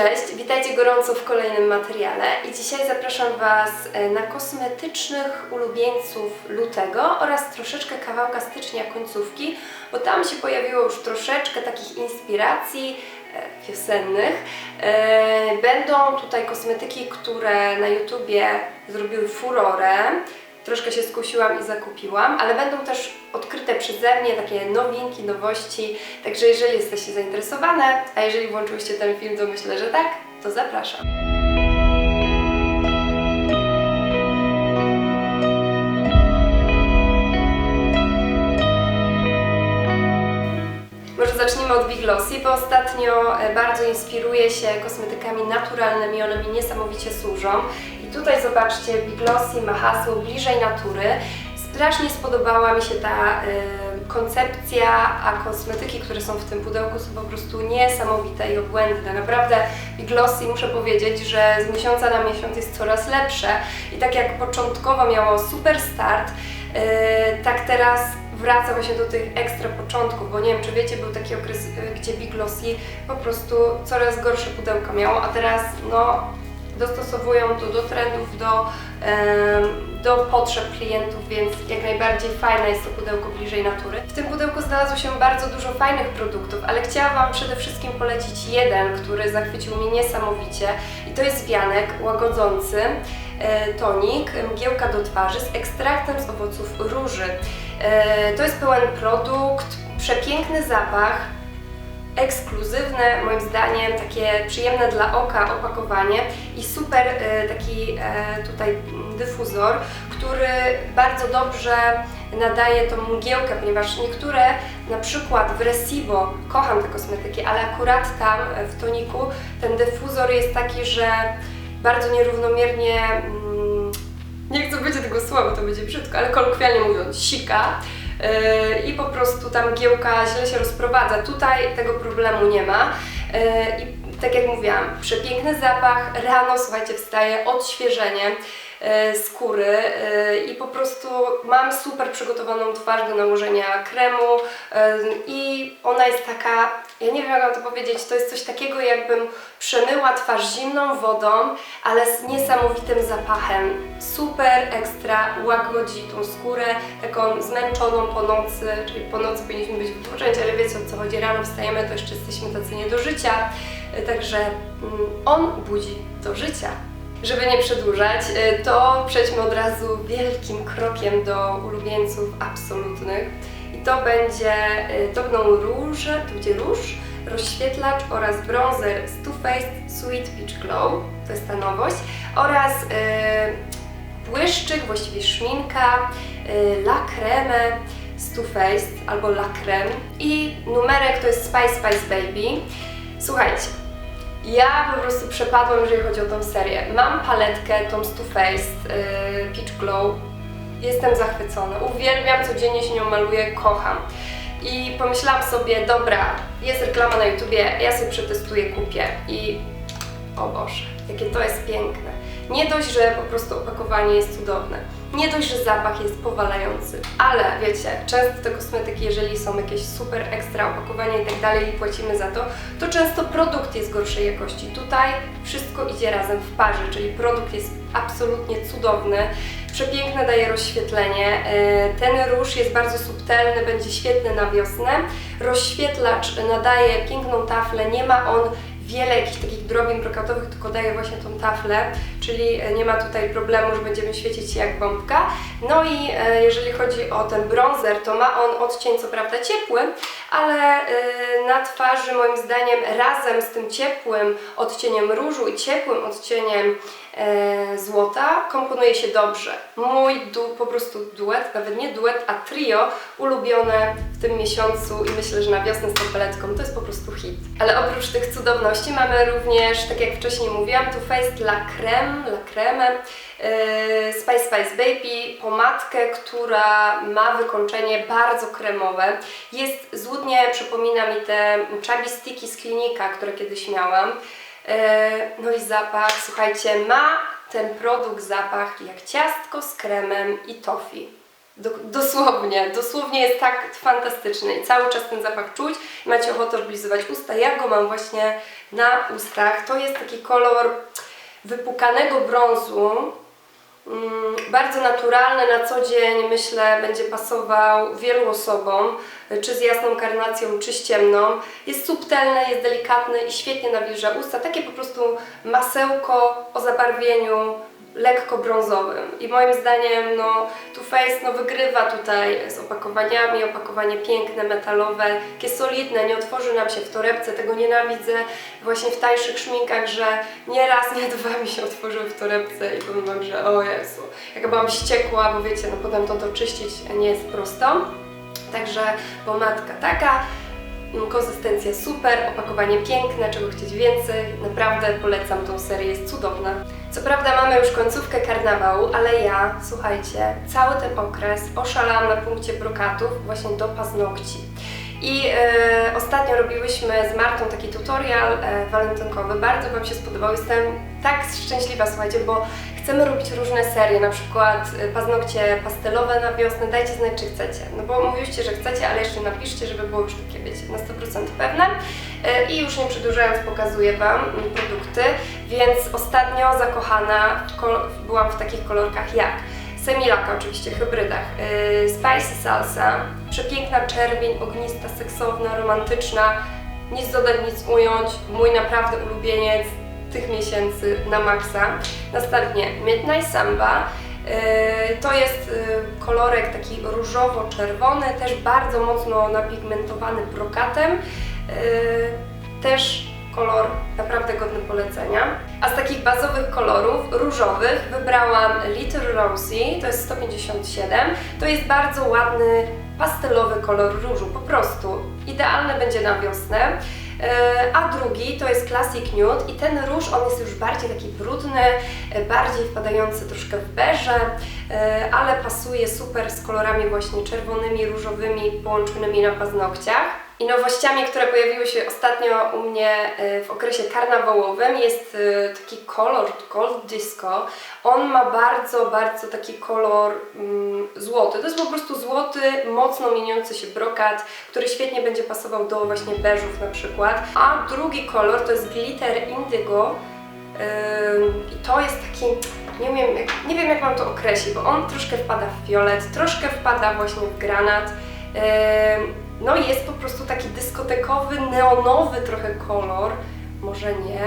Cześć, witajcie gorąco w kolejnym materiale i dzisiaj zapraszam Was e, na kosmetycznych ulubieńców lutego oraz troszeczkę kawałka stycznia końcówki, bo tam się pojawiło już troszeczkę takich inspiracji e, wiosennych. E, Będą tutaj kosmetyki, które na YouTubie zrobiły furorę. Troszkę się skusiłam i zakupiłam, ale będą też odkryte przeze mnie takie nowinki, nowości. Także jeżeli jesteście zainteresowane, a jeżeli włączyłyście ten film, to myślę, że tak, to zapraszam. Może zacznijmy od Big Glossy, bo ostatnio e, bardzo inspiruję się kosmetykami naturalnymi, one mi niesamowicie służą. Tutaj zobaczcie, Big Glossy ma hasło bliżej natury. Strasznie spodobała mi się ta y, koncepcja, a kosmetyki, które są w tym pudełku są po prostu niesamowite i obłędne. Naprawdę Big Glossy muszę powiedzieć, że z miesiąca na miesiąc jest coraz lepsze i tak jak początkowo miało super start, y, tak teraz wraca właśnie do tych ekstra początków, bo nie wiem, czy wiecie, był taki okres, y, gdzie Big Glossy po prostu coraz gorsze pudełka miało, a teraz no dostosowują to do trendów, do, do potrzeb klientów, więc jak najbardziej fajne jest to pudełko bliżej natury. W tym pudełku znalazło się bardzo dużo fajnych produktów, ale chciałam Wam przede wszystkim polecić jeden, który zachwycił mnie niesamowicie i to jest wianek łagodzący e, tonik, mgiełka do twarzy z ekstraktem z owoców róży. E, To jest pełen produkt, przepiękny zapach, ekskluzywne, moim zdaniem, takie przyjemne dla oka opakowanie i super e, taki e, tutaj dyfuzor, który bardzo dobrze nadaje tą mgiełkę, ponieważ niektóre, na przykład w Resibo, kocham te kosmetyki, ale akurat tam e, w toniku ten dyfuzor jest taki, że bardzo nierównomiernie mm, nie chcę powiedzieć tego słowa, to będzie brzydko, ale kolokwialnie mówiąc, sika. Yy, I po prostu ta mgiełka źle się rozprowadza. Tutaj tego problemu nie ma. Yy, I tak jak mówiłam, przepiękny zapach. Rano, słuchajcie, wstaje odświeżenie skóry yy, i po prostu mam super przygotowaną twarz do nałożenia kremu yy, i ona jest taka, ja nie wiem jak mam to powiedzieć, to jest coś takiego jakbym przemyła twarz zimną wodą, ale z niesamowitym zapachem. Super ekstra łagodzi tą skórę, taką zmęczoną po nocy, czyli po nocy powinniśmy być wypoczęci, ale wiecie o co chodzi, rano wstajemy, to jeszcze jesteśmy tacy nie do życia, także mm, on budzi do życia. Żeby nie przedłużać, y, to przejdźmy od razu wielkim krokiem do ulubieńców absolutnych. I to będzie, y, to będą róże, to będzie róż, rozświetlacz oraz bronzer z Too Faced Sweet Peach Glow, to jest ta nowość, oraz y, błyszczyk, właściwie szminka, y, la creme z Too Faced albo la creme i numerek to jest Spice Spice Baby. Słuchajcie, ja po prostu przepadłam, jeżeli chodzi o tą serię. Mam paletkę, z Too Faced yy, Peach Glow. Jestem zachwycona. Uwielbiam, codziennie się nią maluję, kocham. I pomyślałam sobie, dobra, jest reklama na YouTubie, ja sobie przetestuję, kupię. I o Boże, jakie to jest piękne. Nie dość, że po prostu opakowanie jest cudowne. Nie dość, że zapach jest powalający, ale wiecie, często te kosmetyki, jeżeli są jakieś super ekstra opakowania i tak dalej i płacimy za to, to często produkt jest gorszej jakości. Tutaj wszystko idzie razem w parze, czyli produkt jest absolutnie cudowny, przepiękne daje rozświetlenie. E, Ten róż jest bardzo subtelny, będzie świetny na wiosnę. Rozświetlacz nadaje piękną taflę, nie ma on wiele jakichś takich drobin brokatowych, tylko daje właśnie tą taflę, czyli e, nie ma tutaj problemu, że będziemy świecić się jak bombka. No i e, jeżeli chodzi o ten bronzer, to ma on odcień co prawda ciepły, ale e, na twarzy moim zdaniem razem z tym ciepłym odcieniem różu i ciepłym odcieniem złota komponuje się dobrze. Mój du, po prostu duet, nawet nie duet, a trio ulubione w tym miesiącu i myślę, że na wiosnę z tą paletką to jest po prostu hit. Ale oprócz tych cudowności mamy również, tak jak wcześniej mówiłam, Too Faced La Creme, La Creme, Spice Spice Baby, pomadkę, która ma wykończenie bardzo kremowe. Jest złudnie, przypomina mi te chubby sticky z klinika, które kiedyś miałam. E, No i zapach, słuchajcie, ma ten produkt zapach jak ciastko z kremem i. Do, dosłownie, dosłownie jest tak fantastyczny i cały czas ten zapach czuć macie ochotę oblizywać usta. Ja go mam właśnie na ustach. To jest taki kolor wypukanego brązu, Mm, bardzo naturalny na co dzień, myślę, będzie pasował wielu osobom, czy z jasną karnacją, czy z ciemną. Jest subtelny, jest delikatny i świetnie nawilża usta. Takie po prostu masełko o zabarwieniu lekko brązowym. I moim zdaniem no, Too Faced no, wygrywa tutaj z opakowaniami, opakowanie piękne, metalowe, takie solidne, nie otworzy nam się w torebce, tego nienawidzę właśnie w tańszych szminkach, że nie raz, nie dwa mi się otworzyły w torebce i powiem Wam, że o Jezu, jak byłam wściekła, bo wiecie, no potem to doczyścić nie jest prosto. Także pomadka taka, Konsystencja super, opakowanie piękne, czego chcieć więcej. Naprawdę polecam tą serię, jest cudowna. Co prawda mamy już końcówkę karnawału, ale ja, słuchajcie, cały ten okres oszalałam na punkcie brokatów właśnie do paznokci. I e, ostatnio robiłyśmy z Martą taki tutorial e, walentynkowy. Bardzo Wam się spodobał. Jestem tak szczęśliwa, słuchajcie, bo chcemy robić różne serie, na przykład e, paznokcie pastelowe na wiosnę. Dajcie znać, czy chcecie. No bo mówiliście, że chcecie, ale jeszcze napiszcie, żeby było już takie, wiecie, na 100% pewne. I już nie przedłużając, pokazuję Wam produkty. Więc ostatnio zakochana byłam w takich kolorkach jak Semilaka oczywiście, hybrydach, yy, Spicy Salsa, przepiękna czerwień, ognista, seksowna, romantyczna, nic dodać, nic ująć, mój naprawdę ulubieniec tych miesięcy na maksa. Następnie Midnight Samba, yy, to jest yy, kolorek taki różowo-czerwony, też bardzo mocno napigmentowany brokatem, yy, też kolor naprawdę godny polecenia. A z takich bazowych kolorów różowych wybrałam Little Rosie, to jest 157. To jest bardzo ładny pastelowy kolor różu, po prostu. Idealny będzie na wiosnę. E, A drugi to jest Classic Nude i ten róż, on jest już bardziej taki brudny, e, bardziej wpadający troszkę w beże, e, ale pasuje super z kolorami właśnie czerwonymi, różowymi, połączonymi na paznokciach. I nowościami, które pojawiły się ostatnio u mnie e, w okresie karnawałowym jest e, taki kolor Gold Disco. On ma bardzo, bardzo taki kolor mm, złoty. To jest po prostu złoty, mocno mieniący się brokat, który świetnie będzie pasował do właśnie beżów na przykład. A drugi kolor to jest Glitter Indigo. I to jest taki, nie wiem, jak, nie wiem jak mam to określić, bo on troszkę wpada w fiolet, troszkę wpada właśnie w granat. Ym, no jest po prostu taki dyskotekowy, neonowy trochę kolor, może nie.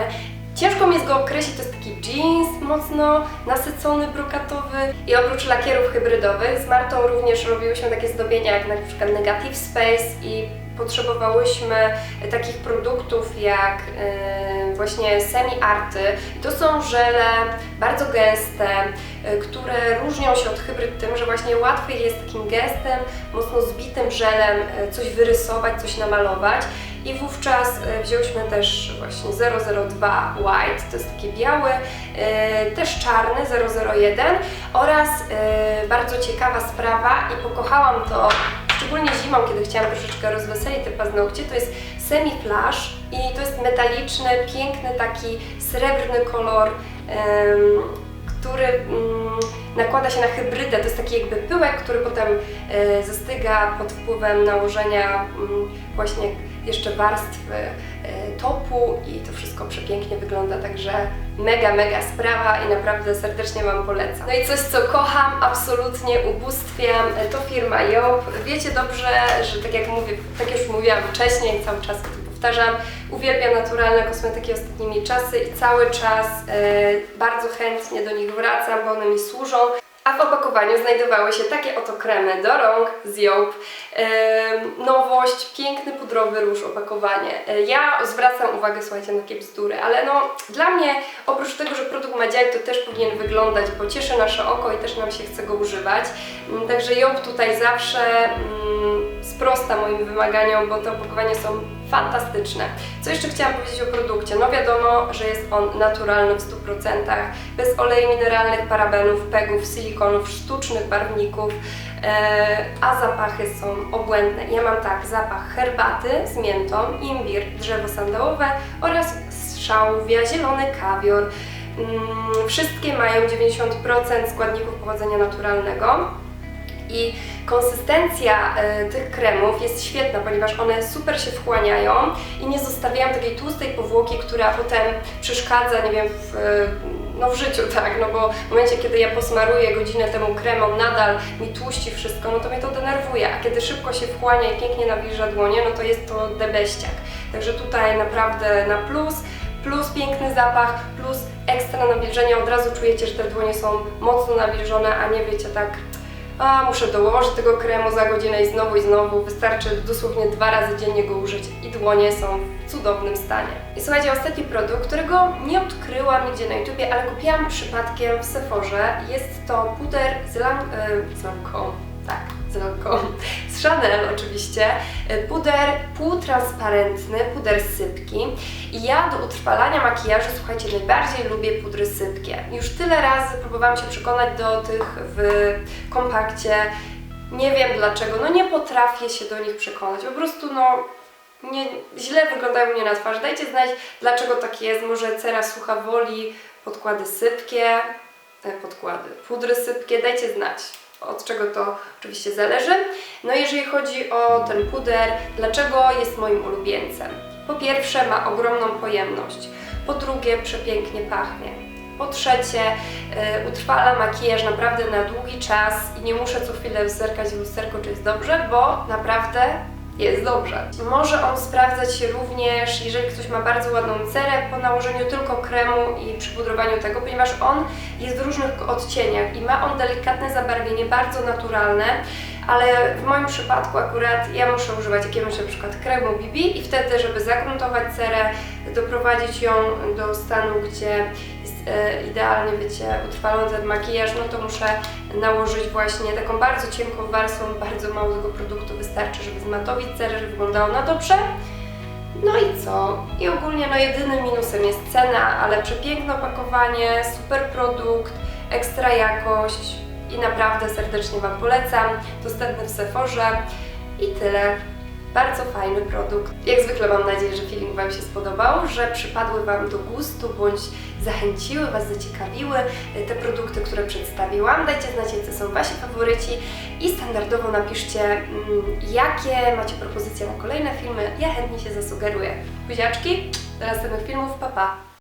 Ciężko mi jest go określić, to jest taki jeans mocno nasycony, brokatowy i oprócz lakierów hybrydowych z Martą również robiłyśmy takie zdobienia jak na przykład Negative Space i potrzebowałyśmy takich produktów jak yy, właśnie semi-arty. To są żele bardzo gęste, yy, które różnią się od hybryd tym, że właśnie łatwiej jest takim gęstym, mocno zbitym żelem yy, coś wyrysować, coś namalować. I wówczas y, wzięłyśmy też właśnie 002 White, to jest taki biały, y, też czarny 001 oraz y, bardzo ciekawa sprawa i pokochałam to szczególnie zimą, kiedy chciałam troszeczkę rozweselić te paznokcie, to jest semi flash i to jest metaliczny, piękny taki srebrny kolor, który mm, nakłada się na hybrydę. To jest taki jakby pyłek, który potem e, zastyga pod wpływem nałożenia mm, właśnie jeszcze warstwy e, topu i to wszystko przepięknie wygląda, także mega, mega sprawa i naprawdę serdecznie Wam polecam. No i coś, co kocham, absolutnie ubóstwiam, e, to firma Job. Wiecie dobrze, że tak jak mówię, tak już mówiłam wcześniej, cały czas to powtarzam, uwielbiam naturalne kosmetyki ostatnimi czasy i cały czas e, bardzo chętnie do nich wracam, bo one mi służą. A w opakowaniu znajdowały się takie oto kremy do rąk z. Em, nowość, piękny pudrowy róż opakowanie. E, Ja zwracam uwagę, słuchajcie, na takie bzdury, ale no dla mnie oprócz tego, że produkt ma działać, to też powinien wyglądać, bo cieszy nasze oko i też nam się chce go używać. Mm, Także Job tutaj zawsze mm, sprosta moim wymaganiom, bo te opakowania są fantastyczne. Co jeszcze chciałam powiedzieć o produkcie? No wiadomo, że jest on naturalny w 100%, bez olei mineralnych, parabenów, pegów, silikonów, sztucznych barwników, e, a zapachy są obłędne. Ja mam tak, zapach herbaty z miętą, imbir, drzewo sandałowe oraz szałwia, zielony kawior. Mm, wszystkie mają 90% składników pochodzenia naturalnego. I konsystencja e, tych kremów jest świetna, ponieważ one super się wchłaniają i nie zostawiają takiej tłustej powłoki, która potem przeszkadza, nie wiem, w, e, no w życiu, tak, no bo w momencie, kiedy ja posmaruję godzinę temu kremą, nadal mi tłuści wszystko, no to mnie to denerwuje, a kiedy szybko się wchłania i pięknie nawilża dłonie, no to jest to debeściak. Także tutaj naprawdę na plus, plus piękny zapach, plus ekstra nawilżenie, od razu czujecie, że te dłonie są mocno nawilżone, a nie wiecie tak, a muszę dołożyć tego kremu za godzinę i znowu i znowu, wystarczy dosłownie dwa razy dziennie go użyć i dłonie są w cudownym stanie. I słuchajcie, ostatni produkt, którego nie odkryłam nigdzie na YouTubie, ale kupiłam przypadkiem w Sephorze. Jest to puder z, lam, e, z tak, z lampką, Chanel oczywiście. E, Puder półtransparentny, puder sypki. I ja do utrwalania makijażu, słuchajcie, najbardziej lubię pudry sypkie. Już tyle razy próbowałam się przekonać do tych w kompakcie. Nie wiem dlaczego, no nie potrafię się do nich przekonać. Po prostu no nie, źle wyglądają mnie na twarz. Dajcie znać, dlaczego tak jest. Może cera sucha woli podkłady sypkie, podkłady, pudry sypkie. Dajcie znać, od czego to oczywiście zależy. No jeżeli chodzi o ten puder, dlaczego jest moim ulubieńcem? Po pierwsze ma ogromną pojemność. Po drugie przepięknie pachnie. Po trzecie, y, utrwala makijaż naprawdę na długi czas i nie muszę co chwilę zerkać w lusterko, czy jest dobrze, bo naprawdę jest dobrze. Może on sprawdzać się również, jeżeli ktoś ma bardzo ładną cerę po nałożeniu tylko kremu i przypudrowaniu tego, ponieważ on jest w różnych odcieniach i ma on delikatne zabarwienie, bardzo naturalne, ale w moim przypadku akurat ja muszę używać jakiegoś na przykład kremu BB i wtedy, żeby zagruntować cerę, doprowadzić ją do stanu, gdzie idealnie, wiecie, utrwalony ten makijaż, no to muszę nałożyć właśnie taką bardzo cienką warstwą, bardzo mało tego produktu wystarczy, żeby zmatowić cerę, żeby wyglądało na dobrze. No i co? I ogólnie no jedynym minusem jest cena, ale przepiękne opakowanie, super produkt, ekstra jakość i naprawdę serdecznie Wam polecam. Dostępny w Sephorze i tyle. Bardzo fajny produkt. Jak zwykle mam nadzieję, że film Wam się spodobał, że przypadły Wam do gustu bądź zachęciły Was, zaciekawiły y, te produkty, które przedstawiłam. Dajcie znać, jacy są Wasi faworyci i standardowo napiszcie, mm, jakie macie propozycje na kolejne filmy. Ja chętnie się zasugeruję. Buziaczki, do następnych filmów, pa pa!